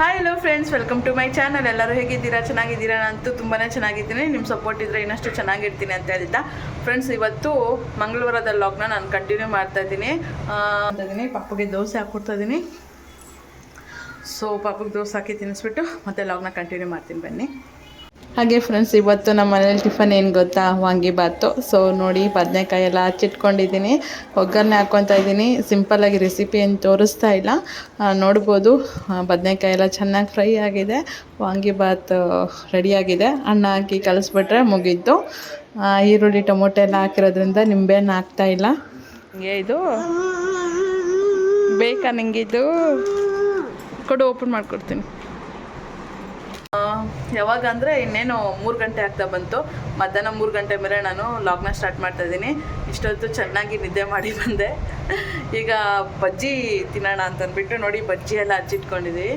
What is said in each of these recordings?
Hi hello friends welcome to my channel ಎಲ್ಲರೂ ಹೇಗಿದ್ದೀರಾ? ಚೆನ್ನಾಗಿದ್ದೀರಾ? ನಾನಂತೂ ತುಂಬಾ ಚೆನ್ನಾಗಿದ್ದೀನಿ. ನಿಮ್ಮ ಸಪೋರ್ಟ್ ಇದ್ದರೆ ಇನ್ನಷ್ಟು ಚೆನ್ನಾಗಿರ್ತೀನಿ ಅಂತ ಹೇಳಿದ್ದ. ಫ್ರೆಂಡ್ಸ್ ಇವತ್ತು ಮಂಗಳವಾರದ ಲಾಗ್ನ ನಾನು ಕಂಟಿನ್ಯೂ ಮಾಡ್ತಾ ಇದ್ದೀನಿ. ಇದ್ದೀನಿ. ಪಪ್ಪಗೆ ದೋಸೆ ಹಾಕ್ಕೊಡ್ತಾ ಇದ್ದೀನಿ. ಸೊ ಪಾಪಗೆ ದೋಸೆ ಹಾಕಿ ತಿನ್ನಿಸ್ಬಿಟ್ಟು ಮತ್ತೆ ಲಾಗ್ನ ಕಂಟಿನ್ಯೂ ಮಾಡ್ತೀನಿ. ಬನ್ನಿ. ಹಾಗೆ ಫ್ರೆಂಡ್ಸ್ ಇವತ್ತು ನಮ್ಮ ಮನೇಲಿ ಟಿಫನ್ ಏನು ಗೊತ್ತಾ? ವಾಂಗಿಬಾತು ಸೊ ನೋಡಿ, ಬದನೆಕಾಯಿ ಎಲ್ಲ ಹಚ್ಚಿಟ್ಕೊಂಡಿದ್ದೀನಿ. ಒಗ್ಗರಣೆ ಹಾಕ್ಕೊತಾ ಇದ್ದೀನಿ. ಸಿಂಪಲ್ಲಾಗಿ ರೆಸಿಪಿ ಏನು ತೋರಿಸ್ತಾ ಇಲ್ಲ. ನೋಡ್ಬೋದು. ಬದನೆಕಾಯಿ ಎಲ್ಲ ಚೆನ್ನಾಗಿ ಫ್ರೈ ಆಗಿದೆ. ವಾಂಗಿಬಾತ್ ರೆಡಿಯಾಗಿದೆ ಅನ್ನ ಹಾಕಿ ಕಲಿಸ್ಬಿಟ್ರೆ ಮುಗೀತು. ಈರುಳ್ಳಿ, ಟೊಮೊಟೊ ಎಲ್ಲ ಹಾಕಿರೋದ್ರಿಂದ ನಿಂಬೆಹಣ್ಣು ಹಾಕ್ತಾ ಇಲ್ಲ. ಹಿಂಗೆ ಇದು? ಬೇಕಾ ನಿಂಗಿದು? ಕೊಡು ಓಪನ್ ಮಾಡಿಕೊಡ್ತೀನಿ. ಯಾವಾಗ ಅಂದರೆ ಇನ್ನೇನು ಮೂರು ಗಂಟೆ ಆಗ್ತಾ ಬಂತು. ಮಧ್ಯಾಹ್ನ ಮೂರು ಗಂಟೆ ಮೇಲೆ ನಾನು ಲಾಗ್ನ ಸ್ಟಾರ್ಟ್ ಮಾಡ್ತಾ ಇದ್ದೀನಿ. ಇಷ್ಟೊತ್ತು ಚೆನ್ನಾಗಿ ನಿದ್ದೆ ಮಾಡಿ ಬಂದೆ. ಈಗ ಬಜ್ಜಿ ತಿನ್ನೋಣ ಅಂತಂದ್ಬಿಟ್ಟು ನೋಡಿ ಬಜ್ಜಿ ಎಲ್ಲ ಹಚ್ಚಿಟ್ಕೊಂಡಿದ್ದೀವಿ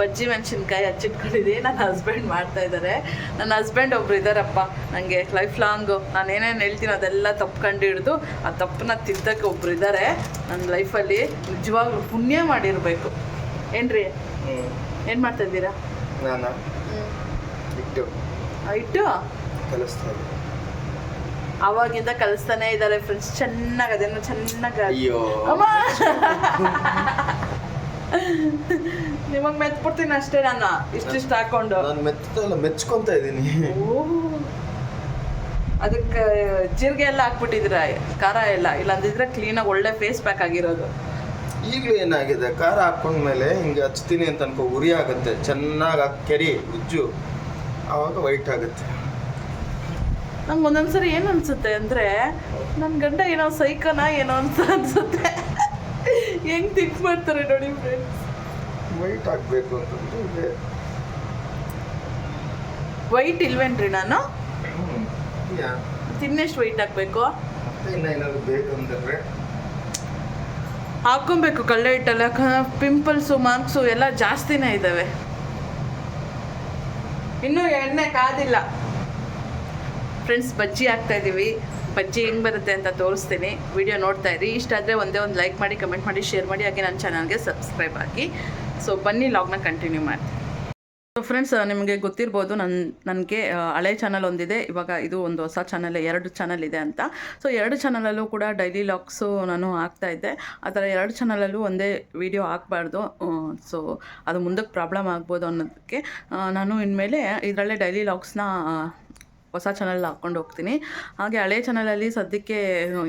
ಬಜ್ಜಿ ಮೆಣಸಿನ್ಕಾಯಿ ಹಚ್ಚಿಟ್ಕೊಂಡಿದ್ದೀವಿ ನನ್ನ ಹಸ್ಬೆಂಡ್ ಮಾಡ್ತಾ ಇದ್ದಾರೆ ನನ್ನ ಹಸ್ಬೆಂಡ್ ಒಬ್ರು ಇದ್ದಾರಪ್ಪ ನನಗೆ ಲೈಫ್ ಲಾಂಗು ನಾನು ಏನೇನು ಹೇಳ್ತೀನಿ ಅದೆಲ್ಲ ತಪ್ಪು ಕಂಡು ಹಿಡಿದು ಆ ತಪ್ಪನ್ನ ತಿದ್ದಕ್ಕೆ ಒಬ್ರು ಇದ್ದಾರೆ ನನ್ನ ಲೈಫಲ್ಲಿ ನಿಜವಾಗ್ಲೂ ಪುಣ್ಯ ಮಾಡಿರಬೇಕು. ಏನ್ರಿ? ಏನು ಮಾಡ್ತಾ ಇದ್ದೀರಾ? ನಾನು? ಇಟ್ಟು. ಇಟ್ಟು? ಕಲಿಸ್ತಾ ಅವಾಗಿಂದ ಕಲಿಸ್ತಾನೆ ಇದ್ದಾರೆ ಫ್ರೆಂಡ್ಸ್ ಚೆನ್ನಾಗಿ ಅದೇನೋ ಚೆನ್ನಾಗಿ ಅಯ್ಯೋ. ನಿಮಗೆ ಮೆತ್ಬಿಡ್ತೀನಿ ಅಷ್ಟೇ ನಾನು. ಇಷ್ಟಿಷ್ಟು ಹಾಕೊಂಡು. ನಾನು ಮೆತ್ತಲ್ಲ ಮೆಚ್ಕೊಂತ ಇದ್ದೀನಿ. ಅದಕ್ಕೆ ಜೀರಿಗೆ ಎಲ್ಲ ಹಾಕ್ಬಿಟ್ಟಿದ್ರೆ ಖಾರ ಎಲ್ಲ ಇಲ್ಲಾಂದಿದ್ರೆ ಕ್ಲೀನಾಗಿ ಒಳ್ಳೆ ಫೇಸ್ ಪ್ಯಾಕ್ ಆಗಿರೋದು. ಈಗಲೂ ಏನಾಗಿದೆ? ಖಾರ ಹಾಕೊಂಡ್ಮೇಲೆ ಹಿಂಗೆ ಹಚ್ತೀನಿ ಅಂತ ಅನ್ಕೋ ಉರಿ ಆಗುತ್ತೆ. ಚೆನ್ನಾಗಿ ಕೆರಿ ಉಜ್ಜು. ಆವಾಗ ವೈಟ್ ಆಗುತ್ತೆ. ನಂಗೆ ಒಂದೊಂದ್ಸರಿ ಏನು ಅನ್ಸುತ್ತೆ ಅಂದರೆ ನನ್ನ ಗಂಡ ಏನೋ ಸೈಕನ ಏನೋ ಅಂತ ಅನ್ಸುತ್ತೆ. ಹೆಂಗ್ ಥಿಂಕ್ ಮಾಡ್ತಾರೆ ನೋಡಿ ಫ್ರೆಂಡ್ಸ್ ವೈಟ್ ಆಗಬೇಕು ಅಂತಂದ್ರೆ ಇದೆ. ವೈಟ್ ಇಲ್ವೇನ್ರಿ ನಾನು? ತಿನ್ನೆಷ್ಟು ವೈಟ್ ಆಗಬೇಕು ಇನ್ನೇನಾದ್ರು ಇನ್ನ ಏನಾದ್ರು ಬೇಕಂದ್ರೆ ಹಾಕ್ಕೊಬೇಕು ಕಳ್ಳೆ ಹಿಟ್ಟಲ್ಲ. ಪಿಂಪಲ್ಸು ಮಾರ್ಕ್ಸು ಎಲ್ಲ ಜಾಸ್ತಿನೇ ಇದ್ದಾವೆ ಇನ್ನೂ ಎಣ್ಣೆ ಕಾದಿಲ್ಲ. ಫ್ರೆಂಡ್ಸ್ ಬಜ್ಜಿ ಹಾಕ್ತಾ ಇದ್ದೀವಿ ಬಜ್ಜಿ ಹೆಂಗೆ ಬರುತ್ತೆ ಅಂತ ತೋರಿಸ್ತೀನಿ. ವಿಡಿಯೋ ನೋಡ್ತಾ ಇರಿ. ಇಷ್ಟ ಆದರೆ ಒಂದೇ ಒಂದು ಲೈಕ್ ಮಾಡಿ ಕಮೆಂಟ್ ಮಾಡಿ ಶೇರ್ ಮಾಡಿ. ಹಾಗೆ ನನ್ನ ಚಾನಲ್ಗೆ ಸಬ್ಸ್ಕ್ರೈಬ್ ಆಗಿ. ಸೊ ಬನ್ನಿ ಲಾಗ್ನ ಕಂಟಿನ್ಯೂ ಮಾಡ್ತೀನಿ. ಸೊ ಫ್ರೆಂಡ್ಸ್ ನಿಮಗೆ ಗೊತ್ತಿರ್ಬೋದು ನನ್ನ ನನಗೆ ಹಳೆ ಚಾನಲ್ ಒಂದಿದೆ. ಇವಾಗ ಇದು ಒಂದು ಹೊಸ ಚಾನಲ್ ಎರಡು ಚಾನಲ್ ಇದೆ ಅಂತ. ಸೊ ಎರಡು ಚಾನಲಲ್ಲೂ ಕೂಡ ಡೈಲಿ ಲಾಕ್ಸು ನಾನು ಹಾಕ್ತಾ ಇದ್ದೆ. ಆ ಥರ ಎರಡು ಚಾನಲಲ್ಲೂ ಒಂದೇ ವಿಡಿಯೋ ಹಾಕ್ಬಾರ್ದು. ಸೊ ಅದು ಮುಂದಕ್ಕೆ ಪ್ರಾಬ್ಲಮ್ ಆಗ್ಬೋದು ಅನ್ನೋದಕ್ಕೆ. ನಾನು ಇನ್ಮೇಲೆ ಇದರಲ್ಲೇ ಡೈಲಿ ಲಾಗ್ಸ್ನ ಹೊಸ ಚಾನಲ್ ಹಾಕ್ಕೊಂಡು ಹೋಗ್ತೀನಿ. ಹಾಗೆ ಹಳೆ ಚಾನಲಲ್ಲಿ ಸದ್ಯಕ್ಕೆ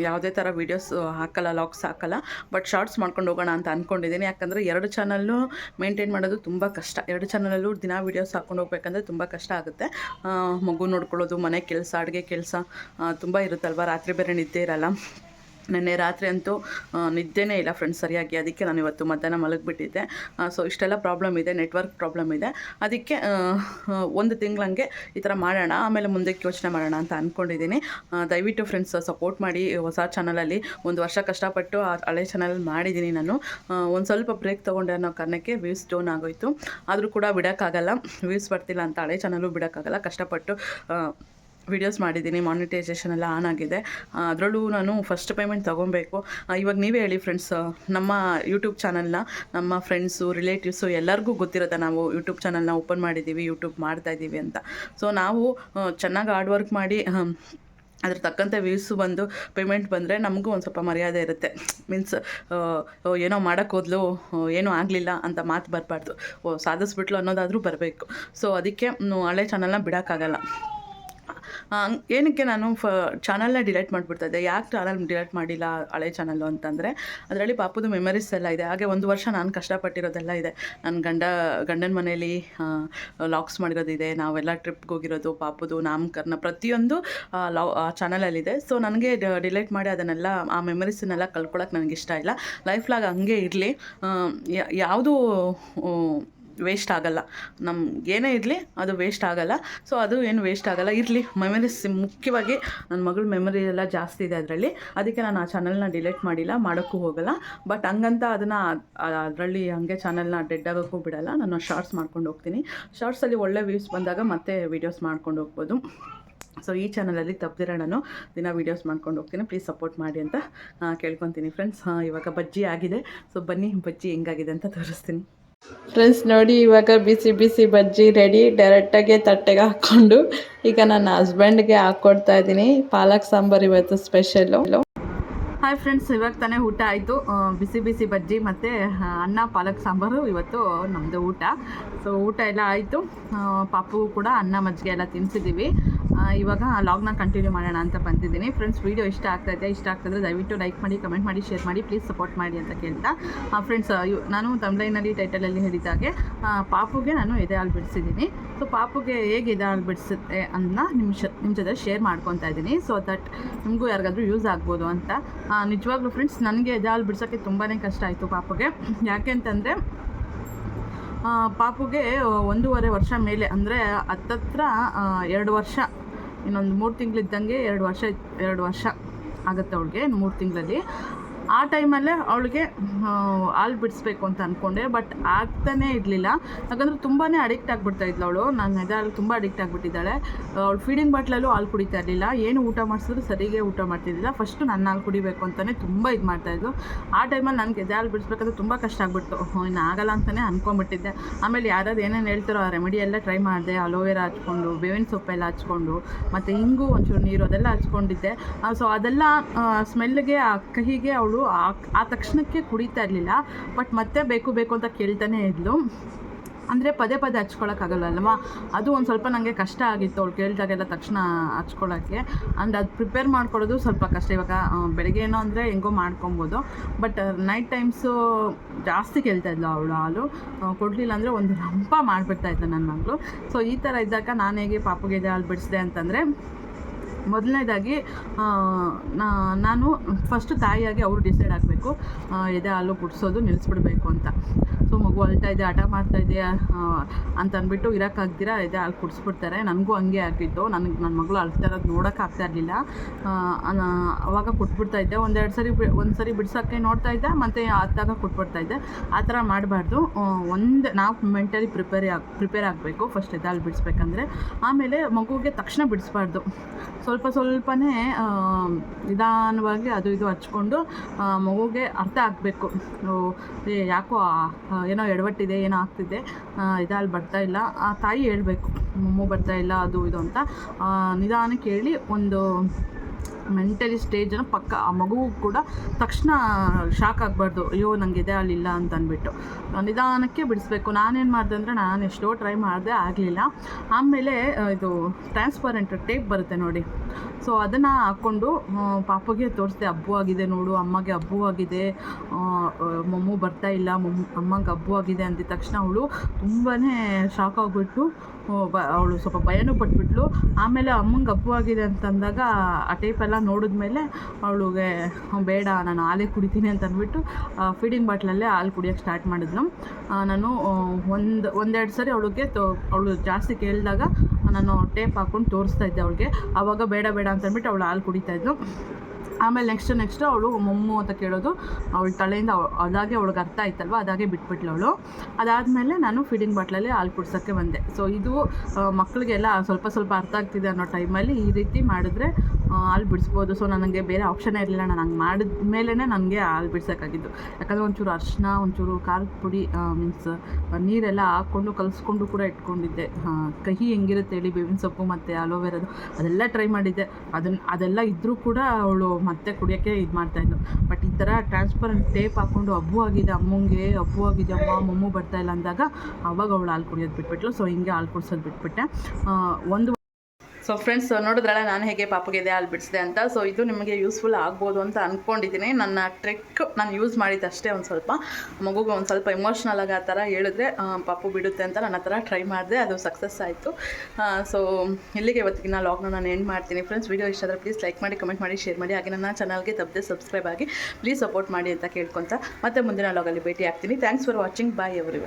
ಯಾವುದೇ ಥರ ವೀಡಿಯೋಸ್ ಹಾಕಲ್ಲ ಲಾಗ್ಸ್ ಹಾಕಲ್ಲ ಬಟ್ ಶಾರ್ಟ್ಸ್ ಮಾಡ್ಕೊಂಡು ಹೋಗೋಣ ಅಂತ ಅಂದ್ಕೊಂಡಿದ್ದೀನಿ ಯಾಕಂದರೆ ಎರಡು ಚಾನಲ್ಲು ಮೇಂಟೈನ್ ಮಾಡೋದು ತುಂಬ ಕಷ್ಟ. ಎರಡು ಚಾನಲಲ್ಲೂ ದಿನ ವೀಡಿಯೋಸ್ ಹಾಕ್ಕೊಂಡು ಹೋಗ್ಬೇಕಂದ್ರೆ ತುಂಬ ಕಷ್ಟ ಆಗುತ್ತೆ. ಮಗು ನೋಡ್ಕೊಳ್ಳೋದು, ಮನೆ ಕೆಲಸ, ಅಡುಗೆ ಕೆಲಸ ತುಂಬ ಇರುತ್ತಲ್ವ? ರಾತ್ರಿ ಬೇರೆ ನಿದ್ದೆ ಇರಲ್ಲ. ನೆನ್ನೆ ರಾತ್ರಿ ಅಂತೂ ನಿದ್ದೆನೇ ಇಲ್ಲ ಫ್ರೆಂಡ್ಸ್ ಸರಿಯಾಗಿ. ಅದಕ್ಕೆ ನಾನು ಇವತ್ತು ಮಧ್ಯಾಹ್ನ ಮಲಗಿಬಿಟ್ಟಿದ್ದೆ. ಸೊ ಇಷ್ಟೆಲ್ಲ ಪ್ರಾಬ್ಲಮ್ ಇದೆ ನೆಟ್ವರ್ಕ್ ಪ್ರಾಬ್ಲಮ್ ಇದೆ. ಅದಕ್ಕೆ ಒಂದು ತಿಂಗಳಂಗೆ ಈ ಥರ ಮಾಡೋಣ, ಆಮೇಲೆ ಮುಂದಕ್ಕೆ ಯೋಚನೆ ಮಾಡೋಣ ಅಂತ ಅಂದ್ಕೊಂಡಿದ್ದೀನಿ ದಯವಿಟ್ಟು ಫ್ರೆಂಡ್ಸ್ ಸಪೋರ್ಟ್ ಮಾಡಿ, ಹೊಸ ಚಾನಲಲ್ಲಿ ಒಂದು ವರ್ಷ ಕಷ್ಟಪಟ್ಟು ಆ ಹಳೆ ಚಾನಲ್ ಮಾಡಿದ್ದೀನಿ ನಾನು. ಒಂದು ಸ್ವಲ್ಪ ಬ್ರೇಕ್ ತೊಗೊಂಡೆ ಅನ್ನೋ ಕಾರಣಕ್ಕೆ ವ್ಯೂಸ್ ಡೌನ್ ಆಗೋಯ್ತು. ಆದರೂ ಕೂಡ ಬಿಡೋಕ್ಕಾಗಲ್ಲ ವ್ಯೂಸ್ ಬರ್ತಿಲ್ಲ ಅಂತ ಹಳೆ ಚಾನಲು ಬಿಡೋಕ್ಕಾಗಲ್ಲ, ಕಷ್ಟಪಟ್ಟು ವಿಡಿಯೋಸ್ ಮಾಡಿದ್ದೀನಿ ಮಾನಿಟೈಸೇಷನ್ ಎಲ್ಲ ಆನ್ ಆಗಿದೆ. ಅದರಲ್ಲೂ ನಾನು ಫಸ್ಟ್ ಪೇಮೆಂಟ್ ತೊಗೊಬೇಕು. ಇವಾಗ ನೀವೇ ಹೇಳಿ ಫ್ರೆಂಡ್ಸ್ ನಮ್ಮ ಯೂಟ್ಯೂಬ್ ಚಾನಲ್ನ ನಮ್ಮ ಫ್ರೆಂಡ್ಸು ರಿಲೇಟಿವ್ಸು ಎಲ್ಲರಿಗೂ ಗೊತ್ತಿರುತ್ತೆ ನಾವು ಯೂಟ್ಯೂಬ್ ಚಾನಲ್ನ ಓಪನ್ ಮಾಡಿದ್ದೀವಿ ಯೂಟ್ಯೂಬ್ ಮಾಡ್ತಾ ಇದ್ದೀವಿ ಅಂತ. ಸೊ ನಾವು ಚೆನ್ನಾಗಿ ಹಾರ್ಡ್ ವರ್ಕ್ ಮಾಡಿ ಅದ್ರ ತಕ್ಕಂತೆ ವ್ಯೂಸು ಬಂದು ಪೇಮೆಂಟ್ ಬಂದರೆ ನಮಗೂ ಒಂದು ಸ್ವಲ್ಪ ಮರ್ಯಾದೆ ಇರುತ್ತೆ. ಮೀನ್ಸ್ ಏನೋ ಮಾಡೋಕ್ಕೆ ಹೋದ್ಲು ಆ, ಏನೂ ಆಗಲಿಲ್ಲ ಅಂತ ಮಾತು ಬರಬಾರ್ದು. ಓ ಸಾಧಿಸ್ಬಿಟ್ಲು ಅನ್ನೋದಾದರೂ ಬರಬೇಕು. ಸೊ ಅದಕ್ಕೆ ಹಳೆ ಚಾನಲ್ನ ಬಿಡೋಕ್ಕಾಗಲ್ಲ. ಏನಕ್ಕೆ ನಾನು ಫ ಚಾನಲ್ನ ಡಿಲೈಟ್ ಮಾಡಿಬಿಡ್ತಾ ಇದ್ದೆ? ಯಾಕೆ ಚಾನಲ್ ಡಿಲೈಟ್ ಮಾಡಿಲ್ಲ ಹಳೆ ಚಾನಲ್ಲು ಅಂತಂದರೆ? ಅದರಲ್ಲಿ ಪಾಪುದು ಮೆಮರೀಸ್ ಎಲ್ಲ ಇದೆ. ಹಾಗೆ ಒಂದು ವರ್ಷ ನಾನು ಕಷ್ಟಪಟ್ಟಿರೋದೆಲ್ಲ ಇದೆ. ನನ್ನ ಗಂಡ, ಗಂಡನ ಮನೆಯಲ್ಲಿ ಲಾಕ್ಸ್ ಮಾಡಿರೋದಿದೆ ನಾವೆಲ್ಲ ಟ್ರಿಪ್ಗೆ ಹೋಗಿರೋದು, ಪಾಪುದು ನಾಮಕರಣ ಪ್ರತಿಯೊಂದು ಲಾ ಆ ಚಾನಲಲ್ಲಿದೆ ಸೊ ನನಗೆ ಡಿಲೈಟ್ ಮಾಡಿ ಅದನ್ನೆಲ್ಲ, ಆ ಮೆಮರೀಸನ್ನೆಲ್ಲ ಕಳ್ಕೊಳಕ್ಕೆ ನನಗೆ ಇಷ್ಟ ಇಲ್ಲ. ಲೈಫ್ ಲಾಗ್ ಹಂಗೆ ಇರಲಿ. ಯಾವುದು ವೇಸ್ಟ್ ಆಗಲ್ಲ. ನಮ್ಗೆ ಏನೇ ಇರಲಿ, ಅದು ವೇಸ್ಟ್ ಆಗಲ್ಲ. ಸೊ ಅದು ಏನು ವೇಸ್ಟ್ ಆಗಲ್ಲ. ಇರಲಿ ಮೆಮರೀಸ್ ಮುಖ್ಯವಾಗಿ ನನ್ನ ಮಗಳ ಮೆಮರಿ ಎಲ್ಲ ಜಾಸ್ತಿ ಇದೆ ಅದರಲ್ಲಿ. ಅದಕ್ಕೆ ನಾನು ಆ ಚಾನಲ್ನ ಡಿಲೀಟ್ ಮಾಡಿಲ್ಲ, ಮಾಡೋಕ್ಕೂ ಹೋಗಲ್ಲ. ಬಟ್ ಹಂಗಂತ ಅದನ್ನು ಅದರಲ್ಲಿ ಹಂಗೆ ಚಾನಲ್ನ ಡೆಡ್ ಆಗೋಕ್ಕೂ ಬಿಡಲ್ಲ. ನಾನು ಶಾರ್ಟ್ಸ್ ಮಾಡ್ಕೊಂಡು ಹೋಗ್ತೀನಿ. ಶಾರ್ಟ್ಸಲ್ಲಿ ಒಳ್ಳೆ ವ್ಯೂಸ್ ಬಂದಾಗ ಮತ್ತೆ ವೀಡಿಯೋಸ್ ಮಾಡ್ಕೊಂಡು ಹೋಗ್ಬೋದು. ಸೊ ಈ ಚಾನಲಲ್ಲಿ ತಪ್ಪದಿರ ನಾನು ದಿನ ವೀಡಿಯೋಸ್ ಮಾಡ್ಕೊಂಡು ಹೋಗ್ತೀನಿ. ಪ್ಲೀಸ್ ಸಪೋರ್ಟ್ ಮಾಡಿ ಅಂತ ಕೇಳ್ಕೊತೀನಿ. ಫ್ರೆಂಡ್ಸ್ ಇವಾಗ ಬಜ್ಜಿ ಆಗಿದೆ. ಸೊ ಬನ್ನಿ, ಬಜ್ಜಿ ಹೆಂಗಾಗಿದೆ ಅಂತ ತೋರಿಸ್ತೀನಿ. ಫ್ರೆಂಡ್ಸ್ ನೋಡಿ, ಇವಾಗ ಬಿಸಿ ಬಿಸಿ ಬಜ್ಜಿ ರೆಡಿ ಡೈರೆಕ್ಟಾಗಿ ತಟ್ಟೆಗೆ ಹಾಕ್ಕೊಂಡು ಈಗ ನನ್ನ ಹಸ್ಬೆಂಡ್ಗೆ ಹಾಕ್ಕೊಡ್ತಾ ಇದ್ದೀನಿ. ಪಾಲಕ್ ಸಾಂಬಾರು ಇವತ್ತು ಸ್ಪೆಷಲ್ಲು ಹಾಯ್ ಫ್ರೆಂಡ್ಸ್ ಇವಾಗ ತಾನೇ ಊಟ ಆಯಿತು. ಬಿಸಿ ಬಿಸಿ ಬಜ್ಜಿ ಮತ್ತು ಅನ್ನ, ಪಾಲಕ್ ಸಾಂಬಾರು ಇವತ್ತು ನಮ್ಮದು ಊಟ. ಸೊ ಊಟ ಎಲ್ಲ ಆಯಿತು. ಪಾಪು ಕೂಡ ಅನ್ನ ಮಜ್ಜಿಗೆ ಎಲ್ಲ ತಿನ್ನಿಸಿದ್ದೀವಿ ಇವಾಗ ಲಾಗ್ನ ಕಂಟಿನ್ಯೂ ಮಾಡೋಣ ಅಂತ ಬಂದಿದ್ದೀನಿ. ಫ್ರೆಂಡ್ಸ್ ವೀಡಿಯೋ ಇಷ್ಟ ಆಗ್ತಾಯಿದೆ ಇಷ್ಟ ಆಗ್ತಾಯಿದ್ರೆ ದಯವಿಟ್ಟು ಲೈಕ್ ಮಾಡಿ ಕಮೆಂಟ್ ಮಾಡಿ ಶೇರ್ ಮಾಡಿ ಪ್ಲೀಸ್ ಸಪೋರ್ಟ್ ಮಾಡಿ ಅಂತ ಕೇಳ್ತಾ. ಫ್ರೆಂಡ್ಸ್ ನಾನು ತಮ್ಲೈನಲ್ಲಿ ಟೈಟಲಲ್ಲಿ ಹೇಳಿದಾಗೆ ಪಾಪುಗೆ ನಾನು ಎದೆ ಹಾಲು ಬಿಡಿಸಿದ್ದೀನಿ. ಸೊ ಪಾಪುಗೆ ಹೇಗೆ ಎದೆ ಹಾಲು ಬಿಡಿಸುತ್ತೆ ಅನ್ನ ನಿಮ್ಮ ನಿಮ್ಮ ಜೊತೆ ಶೇರ್ ಮಾಡ್ಕೊತಾ ಇದ್ದೀನಿ. ಸೊ ದಟ್ ನಿಮಗೂ ಯಾರಿಗಾದರೂ ಯೂಸ್ ಆಗ್ಬೋದು ಅಂತ. ನಿಜವಾಗ್ಲೂ ಫ್ರೆಂಡ್ಸ್ ನನಗೆ ಎದೆ ಹಾಲು ಬಿಡ್ಸೋಕ್ಕೆ ತುಂಬಾ ಕಷ್ಟ ಆಯಿತು ಪಾಪುಗೆ. ಯಾಕೆ ಅಂತಂದರೆ ಪಾಪುಗೆ ಒಂದೂವರೆ ವರ್ಷ ಮೇಲೆ, ಅಂದರೆ ಹತ್ತತ್ರ ಎರಡು ವರ್ಷ ಇನ್ನೊಂದು ಮೂರು ತಿಂಗಳಿದ್ದಂಗೆ ಎರಡು ವರ್ಷ ಎರಡು ವರ್ಷ ಆಗುತ್ತೆ ಅವಳಿಗೆ ಮೂರು ತಿಂಗಳಲ್ಲಿ. ಆ ಟೈಮಲ್ಲೇ ಅವಳಿಗೆ ಹಾಲು ಬಿಡಿಸ್ಬೇಕು ಅಂತ ಅಂದ್ಕೊಂಡೆ ಬಟ್ ಆಗ್ತಾನೇ ಇರಲಿಲ್ಲ. ಯಾಕಂದರೆ ತುಂಬಾ ಅಡಿಕ್ಟ್ ಆಗಿಬಿಡ್ತಾ ಇದ್ಲು ಅವಳು. ನಾನು ಹಾಲು ತುಂಬ ಅಡಿಕ್ಟ್ ಆಗಿಬಿಟ್ಟಿದ್ದಾಳೆ. ಅವಳು ಫೀಡಿಂಗ್ ಬಾಟ್ಲಲ್ಲೂ ಹಾಲು ಕುಡಿತಾ ಇರಲಿಲ್ಲ. ಏನು ಊಟ ಮಾಡಿಸಿದ್ರು ಸರಿಗೆ ಊಟ ಮಾಡ್ತಿದ್ದಿಲ್ಲ ಫಸ್ಟು ನನ್ನ ಹಾಲು ಕುಡಿಬೇಕು ಅಂತಲೇ ತುಂಬ ಇದು ಮಾಡ್ತಾಯಿದ್ಲು ಆ ಟೈಮಲ್ಲಿ ನನಗೆ ಎದೆ ಹಾಲು ಬಿಡಿಸ್ಬೇಕಂದ್ರೆ ತುಂಬ ಕಷ್ಟ ಆಗಿಬಿಡ್ತು. ಇನ್ನು ಆಗಲ್ಲ ಅಂತಲೇ ಅನ್ಕೊಂಡ್ಬಿಟ್ಟಿದ್ದೆ. ಆಮೇಲೆ ಯಾರಾದ್ರು ಏನೇನು ಹೇಳ್ತಾರೋ ಆ ರೆಮಿಡಿ ಎಲ್ಲ ಟ್ರೈ ಮಾಡಿದೆ. ಅಲೋವೆರಾ ಹಚ್ಕೊಂಡು, ಬೇವಿನ ಸೊಪ್ಪೆಲ್ಲ ಹಚ್ಕೊಂಡು, ಮತ್ತು ಹಿಂಗು ಒಂಚೂರು ನೀರು ಅದೆಲ್ಲ ಹಚ್ಕೊಂಡಿದ್ದೆ. ಸೊ ಅದೆಲ್ಲ ಸ್ಮೆಲ್ಗೆ ಆ ಕಹಿಗೆ ಅವಳು ಆ ತಕ್ಷಣಕ್ಕೆ ಕುಡಿತಾ ಇರಲಿಲ್ಲ. ಬಟ್ ಮತ್ತೆ ಬೇಕು ಬೇಕು ಅಂತ ಕೇಳ್ತಾನೆ ಇದ್ಲು. ಅಂದರೆ ಪದೇ ಪದೇ ಹಚ್ಕೊಳ್ಳೋಕ್ಕಾಗಲ್ಲ ಅಲ್ವಾ? ಅದು ಒಂದು ಸ್ವಲ್ಪ ನನಗೆ ಕಷ್ಟ ಆಗಿತ್ತು ಅವ್ಳು ಕೇಳಿದಾಗೆಲ್ಲ ತಕ್ಷಣ ಹಚ್ಕೊಳ್ಳೋಕ್ಕೆ ಆ್ಯಂಡ್ ಅದು ಪ್ರಿಪೇರ್ ಮಾಡ್ಕೊಳ್ಳೋದು ಸ್ವಲ್ಪ ಕಷ್ಟ. ಇವಾಗ ಬೆಳಗ್ಗೆ ಏನೋ ಅಂದರೆ ಹೆಂಗೋ ಮಾಡ್ಕೊಬೋದು. ಬಟ್ ನೈಟ್ ಟೈಮ್ಸು ಜಾಸ್ತಿ ಕೇಳ್ತಾ ಇದ್ಲು ಅವಳು ಹಾಲು. ಕೊಡಲಿಲ್ಲ ಅಂದರೆ ಒಂದು ರಂಪ ಮಾಡಿಬಿಡ್ತಾ ಇದ್ಲು ನನ್ನ ಮಗಳು. ಸೊ ಈ ಥರ ಇದ್ದಾಗ ನಾನು ಹೇಗೆ ಪಾಪುಗೆ ಹಾಲು ಬಿಡಿಸಿದೆ ಅಂತಂದರೆ ಮೊದಲನೇದಾಗಿ ನಾನು ಫಸ್ಟ್ ತಾಯಿಯಾಗಿ ಅವರು ಡಿಸೈಡ್ ಆಗಬೇಕು ಎದೆ ಹಾಲು ಕುಡಿಸೋದು ನಿಲ್ಲಿಸ್ಬಿಡ್ಬೇಕು ಅಂತ. ಸೊ ಮಗು ಅಳ್ತಾ ಇದೆ ಹಠ ಮಾಡ್ತಾ ಇದೆ ಆ, ಅಂತ ಅಂದ್ಬಿಟ್ಟು ಇರೋಕ್ಕಾಗ್ದಿರ ಇದೆ ಅಲ್ಲಿ ಕುಡಿಸ್ಬಿಡ್ತಾರೆ. ನನಗೂ ಹಂಗೆ ಆಗಿತ್ತು. ನನಗೆ ನನ್ನ ಮಗಳು ಅಳ್ತಾ ಇರೋದು ನೋಡೋಕ್ಕಾಗ್ತಾ ಇರಲಿಲ್ಲ. ಅವಾಗ ಕೊಟ್ಬಿಡ್ತಾ ಇದ್ದೆ. ಒಂದೆರಡು ಸರಿ ಒಂದು ಸರಿ ಬಿಡ್ಸೋಕ್ಕೆ ನೋಡ್ತಾ ಇದ್ದೆ ಮತ್ತು ಹತ್ತಾಗ ಕೊಟ್ಬಿಡ್ತಾ ಇದ್ದೆ. ಆ ಥರ ಮಾಡಬಾರ್ದು. ಒಂದು ನಾವು ಮೆಂಟಲಿ ಪ್ರಿಪೇರ್ ಆಗಿ ಪ್ರಿಪೇರ್ ಆಗಬೇಕು ಫಸ್ಟ್ ಇದೆ ಅಲ್ಲಿ ಬಿಡಿಸ್ಬೇಕಂದ್ರೆ. ಆಮೇಲೆ ಮಗುಗೆ ತಕ್ಷಣ ಬಿಡಿಸ್ಬಾರ್ದು. ಸ್ವಲ್ಪ ಸ್ವಲ್ಪನೇ ನಿಧಾನವಾಗಿ ಅದು ಇದು ಹಚ್ಕೊಂಡು ಮಗುಗೆ ಅರ್ಥ ಆಗಬೇಕು. ಯಾಕೋ ಏನೋ ಎಡವಟ್ಟಿದೆ, ಏನೋ ಆಗ್ತಿದೆ ಇದಲ್ಲಿ ಬರ್ತಾ ಇಲ್ಲ. ಆ ತಾಯಿ ಹೇಳಬೇಕು, ಮೊಮ್ಮು ಬರ್ತಾ ಇಲ್ಲ, ಅದು ಇದು ಅಂತ. ನಿಧಾನಕ್ಕೆ ಹೇಳಿ ಒಂದು ಮೆಂಟಲಿ ಸ್ಟೇಜನ್ನು ಪಕ್ಕ ಆ ಮಗುವು ಕೂಡ ತಕ್ಷಣ ಶಾಕ್ ಆಗಬಾರ್ದು. ಅಯ್ಯೋ ನನಗೆ ಇದೆ ಅಲ್ಲಿಲ್ಲ ಅಂತ ಅಂದ್ಬಿಟ್ಟು. ನಿಧಾನಕ್ಕೆ ಬಿಡಿಸ್ಬೇಕು. ನಾನೇನು ಮಾಡಿದೆ ಅಂದರೆ ನಾನು ಎಷ್ಟೋ ಟ್ರೈ ಮಾಡಿದೆ ಆಗಲಿಲ್ಲ. ಆಮೇಲೆ ಇದು ಟ್ರಾನ್ಸ್ಪರೆಂಟ್ ಟೇಪ್ ಬರುತ್ತೆ ನೋಡಿ. ಸೊ ಅದನ್ನು ಹಾಕ್ಕೊಂಡು ಪಾಪಗೆ ತೋರಿಸ್ದೆ ಹಬ್ಬು ಆಗಿದೆ ನೋಡು, ಅಮ್ಮಗೆ ಹಬ್ಬು ಆಗಿದೆ. ಮೊಮ್ಮು ಬರ್ತಾ ಇಲ್ಲ, ಮೊಮ್ಮ, ಅಮ್ಮಂಗೆ ಹಬ್ಬು ಆಗಿದೆ ಅಂದಿದ ತಕ್ಷಣ ಅವಳು ತುಂಬಾ ಶಾಕ್ ಆಗಿಬಿಟ್ಟು ಅವಳು ಸ್ವಲ್ಪ ಭಯನೂ ಪಟ್ಬಿಟ್ಲು. ಆಮೇಲೆ ಅಮ್ಮಂಗೆ ಅಪ್ಪವಾಗಿದೆ ಅಂತಂದಾಗ ಆ ಟೇಪೆಲ್ಲ ನೋಡಿದ್ಮೇಲೆ ಅವಳಿಗೆ ಬೇಡ, ನಾನು ಹಾಲೇ ಕುಡಿತೀನಿ ಅಂತ ಅಂದ್ಬಿಟ್ಟು ಫೀಡಿಂಗ್ ಬಾಟ್ಲಲ್ಲೇ ಹಾಲು ಕುಡಿಯೋಕ್ಕೆ ಸ್ಟಾರ್ಟ್ ಮಾಡಿದ್ಳು ನಾನು ಒಂದು, ಒಂದೆರಡು ಸರಿ ಅವಳಿಗೆ ತೋ, ಅವಳು ಜಾಸ್ತಿ ಕೇಳಿದಾಗ ನಾನು ಟೇಪ್ ಹಾಕ್ಕೊಂಡು ತೋರಿಸ್ತಾ ಇದ್ದೆ ಅವಳಿಗೆ. ಆವಾಗ ಬೇಡ ಬೇಡ ಅಂತ ಅಂದ್ಬಿಟ್ಟು ಅವಳು ಹಾಲು ಕುಡಿತಾ ಇದ್ಲು. ಆಮೇಲೆ ನೆಕ್ಸ್ಟ್ ನೆಕ್ಸ್ಟ್ ಅವಳು ಮೊಮ್ಮು ಅಂತ ಕೇಳೋದು. ಅವಳ ತಲೆಯಿಂದ ಅದಾಗೆ ಅವಳಿಗೆ ಅರ್ಥ ಆಯ್ತಲ್ವ? ಅದಾಗೆ ಬಿಟ್ಬಿಟ್ಲು ಅವಳು. ಅದಾದಮೇಲೆ ನಾನು ಫೀಡಿಂಗ್ ಬಾಟ್ಲಲ್ಲಿ ಹಾಲು ಕುಡ್ಸೋಕ್ಕೆ ಬಂದೆ. ಸೊ ಇದು ಮಕ್ಕಳಿಗೆಲ್ಲ ಸ್ವಲ್ಪ ಸ್ವಲ್ಪ ಅರ್ಥ ಆಗ್ತಿದೆ ಅನ್ನೋ ಟೈಮಲ್ಲಿ ಈ ರೀತಿ ಮಾಡಿದ್ರೆ ಹಾಲು ಬಿಡಿಸ್ಬೋದು. ಸೊ ನನಗೆ ಬೇರೆ ಆಪ್ಷನ್ ಇರಲಿಲ್ಲ. ನಾನು ಹಂಗೆ ಮಾಡಿದ ಮೇಲೇ ನನಗೆ ಹಾಲು ಬಿಡ್ಸೋಕ್ಕಾಗಿದ್ದು. ಯಾಕಂದರೆ ಒಂಚೂರು ಅರಿಶಿನ ಒಂಚೂರು ಖಾರದ ಪುಡಿ ಮೀನ್ಸ್ ನೀರೆಲ್ಲ ಹಾಕ್ಕೊಂಡು ಕಲಿಸ್ಕೊಂಡು ಕೂಡ ಇಟ್ಕೊಂಡಿದ್ದೆ. ಕಹಿ ಹೆಂಗಿರುತ್ತೆ ಹೇಳಿ, ಬೇವಿನ ಸೊಪ್ಪು ಮತ್ತು ಅಲೋವೆರದು ಅದೆಲ್ಲ ಟ್ರೈ ಮಾಡಿದ್ದೆ. ಅದನ್ನು ಅದೆಲ್ಲ ಇದ್ದರೂ ಕೂಡ ಅವಳು ಮತ್ತೆ ಕುಡಿಯೋಕ್ಕೆ ಇದು ಮಾಡ್ತಾಯಿದ್ಲು ಬಟ್ ಈ ಥರ ಟ್ರಾನ್ಸ್ಪರೆಂಟ್ ಟೇಪ್ ಹಾಕ್ಕೊಂಡು ಹಬ್ಬು ಆಗಿದೆ ಅಮ್ಮಂಗೆ ಹಬ್ಬು ಆಗಿದೆ ಅಮ್ಮ ಮೊಮ್ಮು ಇಲ್ಲ ಅಂದಾಗ, ಅವಾಗ ಅವಳು ಹಾಲು ಕುಡಿಯೋದು ಬಿಟ್ಬಿಟ್ಲು. ಸೊ ಹಿಂಗೆ ಹಾಲು ಕುಡಿಸೋದು ಬಿಟ್ಬಿಟ್ಟೆ. ಒಂದು ಸೊ ಫ್ರೆಂಡ್ಸ್ ನೋಡಿದ್ರಲ್ಲ, ನಾನು ಹೇಗೆ ಪಾಪಗೆ ಇದೆ ಅಲ್ಲಿ ಬಿಡಿಸಿದೆ ಅಂತ. ಸೊ ಇದು ನಿಮಗೆ ಯೂಸ್ಫುಲ್ ಆಗ್ಬೋದು ಅಂತ ಅಂದ್ಕೊಂಡಿದ್ದೀನಿ ನನ್ನ ಟ್ರಿಕ್ ನಾನು ಯೂಸ್ ಮಾಡಿದ್ದಷ್ಟೇ ಒಂದು ಸ್ವಲ್ಪ. ಮಗುಗೆ ಒಂದು ಸ್ವಲ್ಪ ಎಮೋಷ್ನಲ್ ಆಗಿ ಆ ಥರ ಹೇಳಿದ್ರೆ ಪಾಪು ಬಿಡುತ್ತೆ ಅಂತ ನನ್ನ ಹತ್ರ ಟ್ರೈ ಮಾಡಿದೆ, ಅದು ಸಕ್ಸಸ್ ಆಯಿತು. ಸೊ ಇಲ್ಲಿಗೆ ಇವತ್ತಿನ ಲಾಗ್ನ ನಾನು ಎಂಡ್ ಮಾಡ್ತೀನಿ. ಫ್ರೆಂಡ್ಸ್ ವೀಡಿಯೋ ಇಷ್ಟ ಆದರೆ ಪ್ಲೀಸ್ ಲೈಕ್ ಮಾಡಿ ಕಮೆಂಟ್ ಮಾಡಿ ಶೇರ್ ಮಾಡಿ. ಹಾಗೆ ನನ್ನ ಚಾನಲ್ಗೆ ತಪ್ಪದೆ ಸಬ್ಸ್ಕ್ರೈಬ್ ಆಗಿ ಪ್ಲೀಸ್ ಸಪೋರ್ಟ್ ಮಾಡಿ ಅಂತ ಕೇಳ್ಕೊತ ಮತ್ತೆ ಮುಂದಿನ ಲಾಗಲ್ಲಿ ಭೇಟಿ ಆಗ್ತೀನಿ thanks for watching bye every